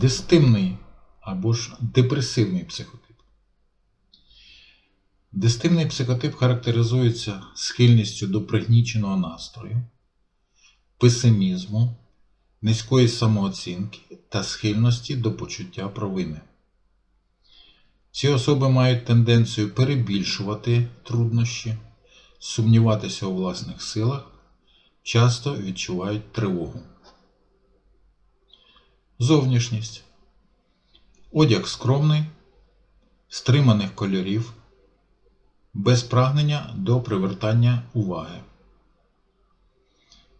Дистимний або ж депресивний психотип. Дистимний психотип характеризується схильністю до пригніченого настрою, песимізму, низької самооцінки та схильності до почуття провини. Ці особи мають тенденцію перебільшувати труднощі, сумніватися у власних силах, часто відчувають тривогу. Зовнішність. Одяг скромний, стриманих кольорів, без прагнення до привертання уваги.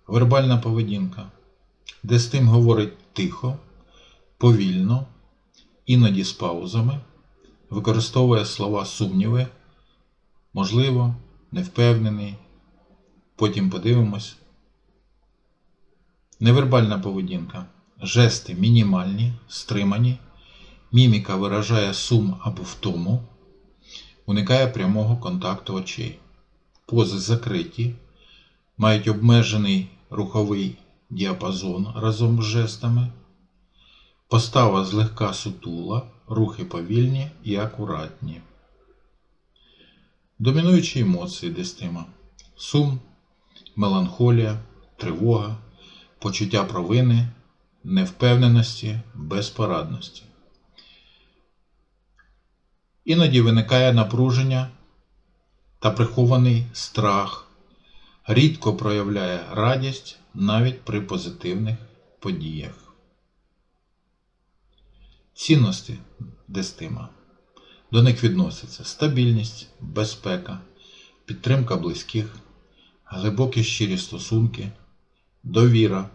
Вербальна поведінка, де з тим говорить тихо, повільно, іноді з паузами, використовує слова сумніви, можливо, невпевнений, потім подивимось. Невербальна поведінка. Жести мінімальні, стримані, міміка виражає сум або втому, уникає прямого контакту очей. Пози закриті, мають обмежений руховий діапазон разом з жестами. Постава злегка сутула, рухи повільні і акуратні. Домінуючі емоції дестима. Сум, меланхолія, тривога, почуття провини, невпевненості, безпорадності. Іноді виникає напруження та прихований страх, рідко проявляє радість навіть при позитивних подіях. Цінності дестима. До них відносяться стабільність, безпека, підтримка близьких, глибокі щирі стосунки, довіра,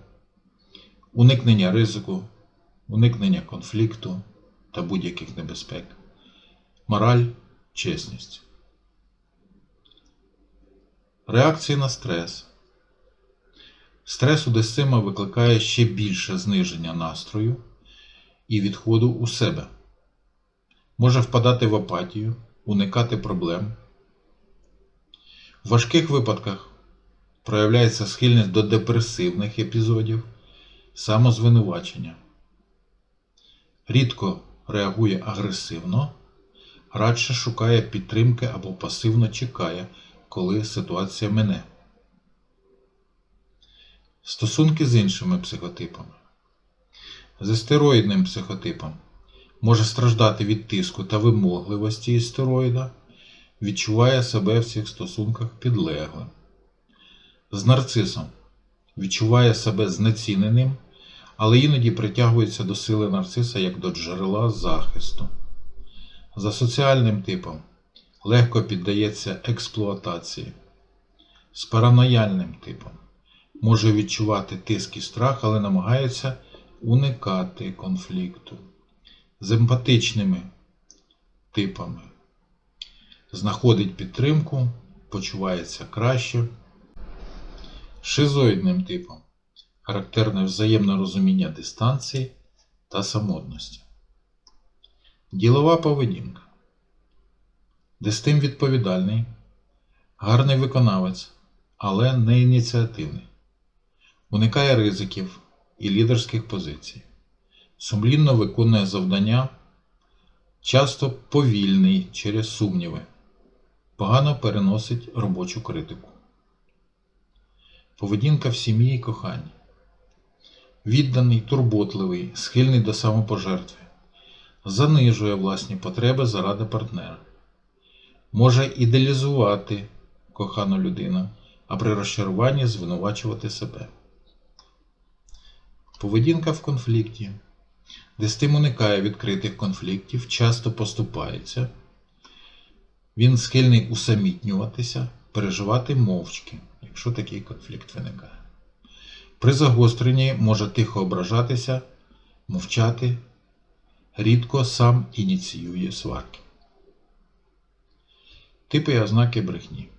уникнення ризику, уникнення конфлікту та будь-яких небезпек, мораль, чесність. Реакції на стрес. Стрес у дестима викликає ще більше зниження настрою і відходу у себе. Може впадати в апатію, уникати проблем. В важких випадках проявляється схильність до депресивних епізодів, самозвинувачення. Рідко реагує агресивно, радше шукає підтримки або пасивно чекає, коли ситуація мине. Стосунки з іншими психотипами. З істероїдним психотипом може страждати від тиску та вимогливості істероїда, відчуває себе в цих стосунках підлеглим. З нарцисом відчуває себе знеціненим, але іноді притягується до сили нарциса як до джерела захисту. За соціальним типом легко піддається експлуатації. З паранояльним типом може відчувати тиск і страх, але намагається уникати конфлікту. З емпатичними типами знаходить підтримку, почувається краще. Шизоїдним типом характерне взаємне розуміння дистанції та самотності. Ділова поведінка. Дестим відповідальний, гарний виконавець, але не ініціативний. Уникає ризиків і лідерських позицій. Сумлінно виконує завдання, часто повільний через сумніви. Погано переносить робочу критику. Поведінка в сім'ї і коханні. Відданий, турботливий, схильний до самопожертви. Занижує власні потреби заради партнера. Може ідеалізувати кохану людину, а при розчаруванні звинувачувати себе. Поведінка в конфлікті. Дестим уникає відкритих конфліктів, часто поступається. Він схильний усамітнюватися, переживати мовчки, якщо такий конфлікт виникає. При загостренні може тихо ображатися, мовчати, рідко сам ініціює сварки. Типи і ознаки брехні.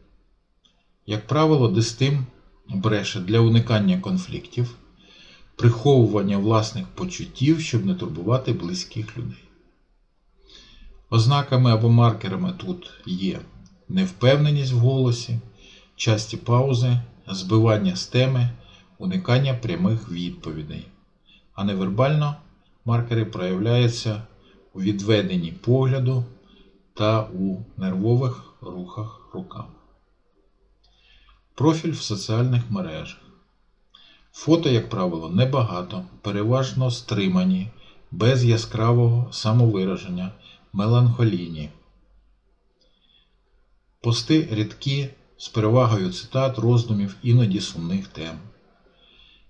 Як правило, дестим бреше для уникання конфліктів, приховування власних почуттів, щоб не турбувати близьких людей. Ознаками або маркерами тут є невпевненість в голосі, часті паузи, збивання з теми, уникання прямих відповідей, а невербально маркери проявляються у відведенні погляду та у нервових рухах руками. Профіль в соціальних мережах. Фото, як правило, небагато, переважно стримані, без яскравого самовираження, меланхолійні. Пости рідкі з перевагою цитат, роздумів, іноді сумних тем.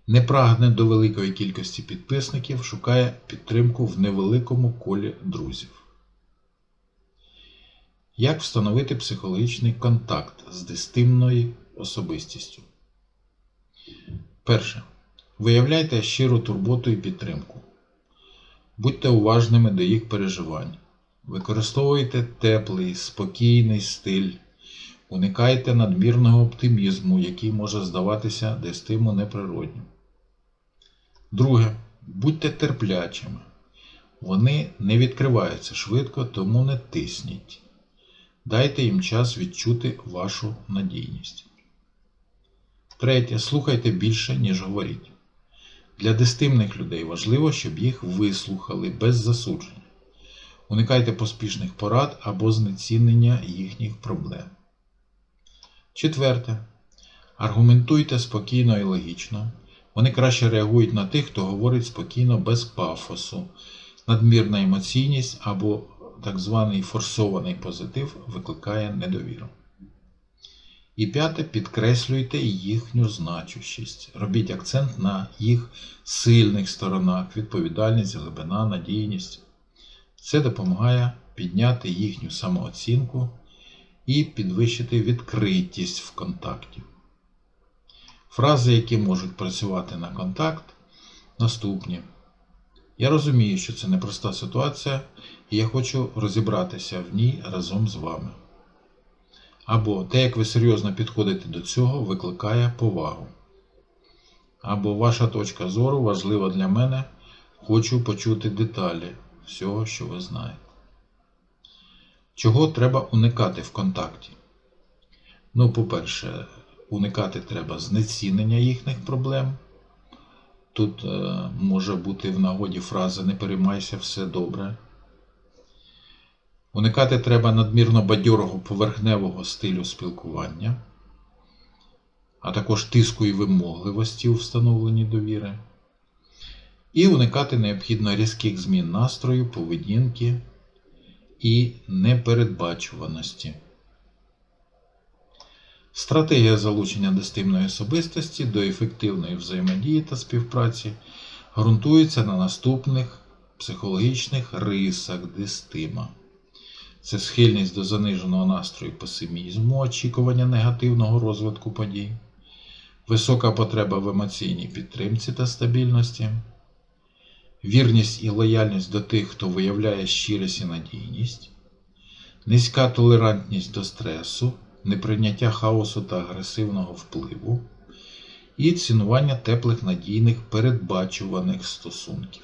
Не прагне до великої кількості підписників, шукає підтримку в невеликому колі друзів. Як встановити психологічний контакт з дистимною особистістю? Перше. Виявляйте щиру турботу і підтримку. Будьте уважними до їх переживань. Використовуйте теплий, спокійний стиль. Уникайте надмірного оптимізму, який може здаватися дестиму неприроднім. Друге. Будьте терплячими. Вони не відкриваються швидко, тому не тисніть. Дайте їм час відчути вашу надійність. Третє. Слухайте більше, ніж говоріть. Для дистимних людей важливо, щоб їх вислухали без засудження. Уникайте поспішних порад або знецінення їхніх проблем. Четверте. Аргументуйте спокійно і логічно. Вони краще реагують на тих, хто говорить спокійно без пафосу. Надмірна емоційність або так званий форсований позитив викликає недовіру. І п'яте, підкреслюйте їхню значущість. Робіть акцент на їх сильних сторонах, відповідальність, глибина, надійність. Це допомагає підняти їхню самооцінку і підвищити відкритість в контакті. Фрази, які можуть працювати на контакт, наступні. Я розумію, що це непроста ситуація, і я хочу розібратися в ній разом з вами. Або те, як ви серйозно підходите до цього, викликає повагу. Або ваша точка зору важлива для мене, хочу почути деталі всього, що ви знаєте. Чого треба уникати в контакті? Ну, по-перше, уникати треба знецінення їхніх проблем. Тут е, може бути в нагоді фраза Не переймайся, все добре. Уникати треба надмірно бадьорого поверхневого стилю спілкування, а також тиску і вимогливості у встановленні довіри. І уникати необхідно різких змін настрою, поведінки і непередбачуваності. Стратегія залучення дистимної особистості до ефективної взаємодії та співпраці ґрунтується на наступних психологічних рисах дистима. Це схильність до заниженого настрою песимізму, очікування негативного розвитку подій, висока потреба в емоційній підтримці та стабільності, вірність і лояльність до тих, хто виявляє щирість і надійність, низька толерантність до стресу, неприйняття хаосу та агресивного впливу, і цінування теплих надійних передбачуваних стосунків.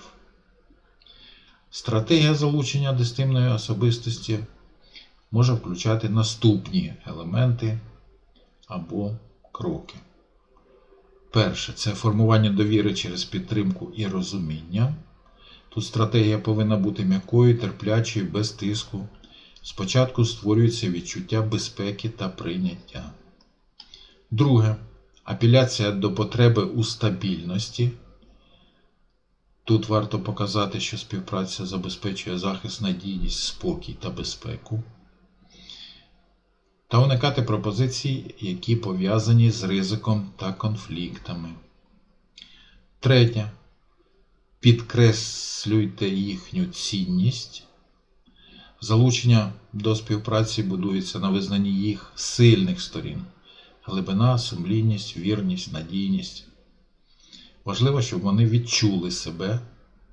Стратегія залучення дистимної особистості може включати наступні елементи або кроки. Перше це формування довіри через підтримку і розуміння. Тут стратегія повинна бути м'якою, терплячою, без тиску. Спочатку створюється відчуття безпеки та прийняття. Друге. Апеляція до потреби у стабільності. Тут варто показати, що співпраця забезпечує захист, надійність, спокій та безпеку. Та уникати пропозицій, які пов'язані з ризиком та конфліктами. Третє. Підкреслюйте їхню цінність. Залучення до співпраці будується на визнанні їх сильних сторін: глибина, сумлінність, вірність, надійність. Важливо, щоб вони відчули себе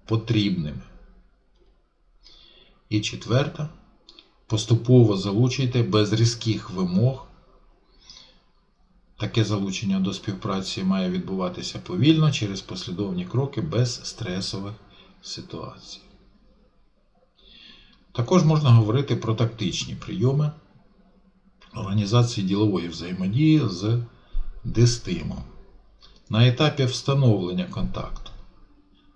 потрібними. І четверте, поступово залучуйте без різких вимог. Таке залучення до співпраці має відбуватися повільно через послідовні кроки без стресових ситуацій. Також можна говорити про тактичні прийоми організації ділової взаємодії з дистимом. На етапі встановлення контакту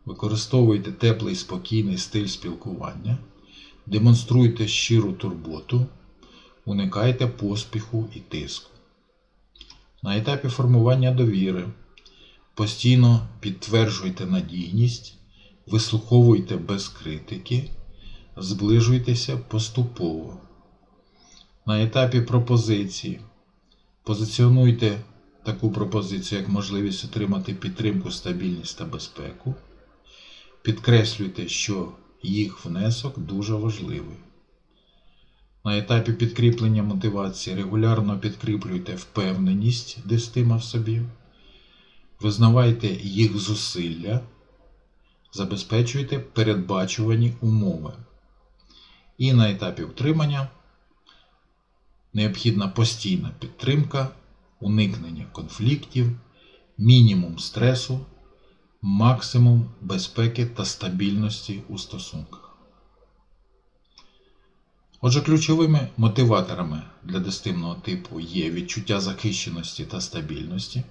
Використовуйте теплий спокійний стиль спілкування, демонструйте щиру турботу, уникайте поспіху і тиску. На етапі формування довіри постійно підтверджуйте надійність, вислуховуйте без критики, зближуйтеся поступово. На етапі пропозиції позиціонуйте таку пропозицію як можливість отримати підтримку, стабільність та безпеку. Підкреслюйте, що їх внесок дуже важливий. На етапі підкріплення мотивації регулярно підкріплюйте впевненість дестима в собі, визнавайте їх зусилля, забезпечуйте передбачувані умови. І на етапі утримання необхідна постійна підтримка, уникнення конфліктів, мінімум стресу, максимум безпеки та стабільності у стосунках. Отже, ключовими мотиваторами для дестимного типу є відчуття захищеності та стабільності,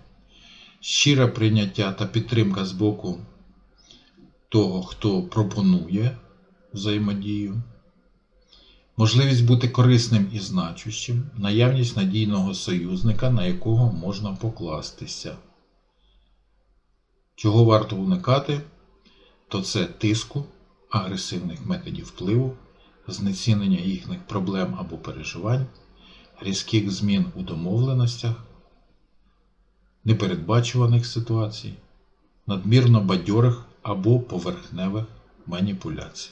щире прийняття та підтримка з боку того, хто пропонує взаємодію, можливість бути корисним і значущим, наявність надійного союзника, на якого можна покластися. Чого варто уникати, то це тиску, агресивних методів впливу, знецінення їхніх проблем або переживань, різких змін у домовленостях, непередбачуваних ситуацій, надмірно бадьорих або поверхневих маніпуляцій.